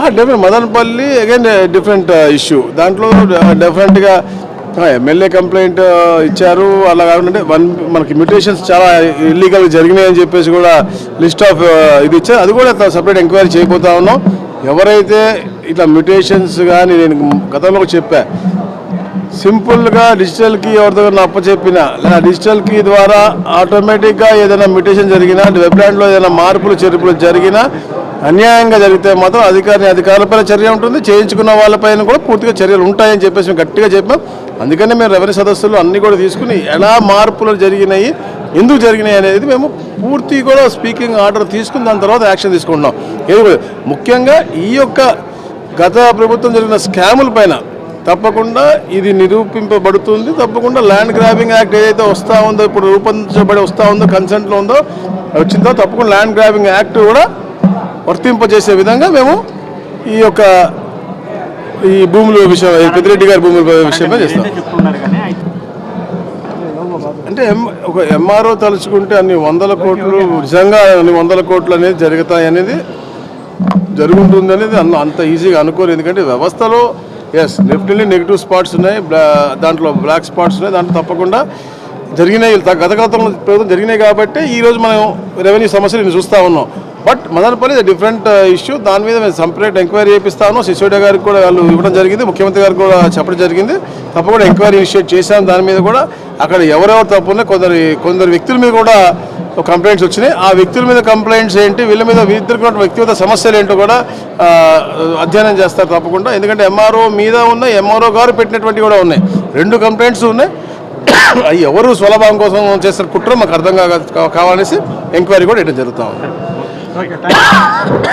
Ah, definite Madanapalle again different issue దాంట్లో డెఫినెట్గా MLA complaint ఇచ్చారు. అలా కాకుండా వన్ మనకి మ్యూటేషన్స్ చాలా ఇల్లీగల్ జరిగినాయని చెప్పేసి కూడా లిస్ట్ ఆఫ్ uh, ఇది ఇచ్చారు. అది కూడా సపరేట్ ఎంక్వైరీ చేయబోతా ఉన్నాం. ఎవరైతే ఇట్లా మ్యూటేషన్స్ కానీ నేను గతంలో చెప్పా సింపుల్గా డిజిటల్ కీ ఎవరి దగ్గర అప్పచెప్పినా లేదా డిజిటల్ కీ ద్వారా ఆటోమేటిక్గా ఏదైనా మ్యూటేషన్ జరిగినా వెబ్లాండ్లో ఏదైనా మార్పులు చేర్పులు జరిగినా అన్యాయంగా జరిగితే మాత్రం అధికారి అధికారులపైన చర్య ఉంటుంది చేయించుకున్న వాళ్ళపైన కూడా పూర్తిగా చర్యలు ఉంటాయని చెప్పేసి మేము గట్టిగా చెప్పాం. అందుకనే మేము రెవెన్యూ సదస్సులు అన్ని కూడా తీసుకుని ఎలా మార్పులు జరిగినాయి ఎందుకు జరిగినాయి అనేది మేము పూర్తి కూడా స్పీకింగ్ ఆర్డర్ తీసుకుని దాని తర్వాత యాక్షన్ తీసుకుంటున్నాం. ఏది ముఖ్యంగా ఈ యొక్క గత ప్రభుత్వం జరిగిన స్కాముల పైన తప్పకుండా ఇది నిరూపింపబడుతుంది తప్పకుండా ల్యాండ్ గ్రాబింగ్ యాక్ట్ ఏదైతే వస్తూ ఉందో ఇప్పుడు రూపొందించబడి వస్తూ ఉందో కన్సెంట్లో ఉందో వచ్చిందో తప్పకుండా ల్యాండ్ గ్రాబింగ్ యాక్ట్ కూడా వర్తింపజేసే విధంగా మేము ఈ యొక్క ఈ భూముల విషయం పెద్దిరెడ్డి గారి భూముల విషయమే చేస్తాం. అంటే ఒక ఎంఆర్ఓ తలుచుకుంటే అన్ని వందల కోట్లు నిజంగా అన్ని వందల కోట్లు అనేది జరుగుతాయి అనేది జరుగుతుంది అనేది అన్న అంత ఈజీగా అనుకోరు ఎందుకంటే వ్యవస్థలో ఎస్ డెఫినెట్లీ నెగిటివ్ స్పాట్స్ ఉన్నాయి దాంట్లో బ్లాక్ స్పాట్స్ ఉన్నాయి దాంట్లో తప్పకుండా జరిగినాయి గత గతంలో ప్రభుత్వం జరిగినాయి కాబట్టి ఈ రోజు మనం రెవెన్యూ సమస్యలు చూస్తూ ఉన్నాం. But Madanapalle different issue uh, దాని మీద మేము సపరేట్ ఎంక్వైరీ చేపిస్తాను. సిసోడియా గారికి కూడా వాళ్ళు ఇవ్వడం జరిగింది. ముఖ్యమంత్రి గారికి కూడా చెప్పడం జరిగింది. తప్పకుండా ఎంక్వైరీ ఇనిషియేట్ చేశాను. దాని మీద కూడా అక్కడ ఎవరెవరు తప్పు ఉన్నాయి కొందరు కొందరు వ్యక్తుల మీద కూడా కంప్లైంట్స్ వచ్చినాయి. ఆ వ్యక్తుల మీద కంప్లైంట్స్ ఏంటి? వీళ్ళ మీద వీళ్ళకి వ్యక్తిగత సమస్యలు ఏంటో కూడా అధ్యయనం చేస్తారు తప్పకుండా. ఎందుకంటే ఎంఆర్ఓ మీద ఉన్న ఎంఆర్ఓ గారు పెట్టినటువంటి కూడా ఉన్నాయి. రెండు కంప్లైంట్స్ ఉన్నాయి. అవి ఎవరు స్వలభావం కోసం చేస్తారు కుట్ర మాకు అర్థం కావాలనేసి ఎంక్వైరీ కూడా ఇవ్వడం జరుగుతూ ఉంది. ওকে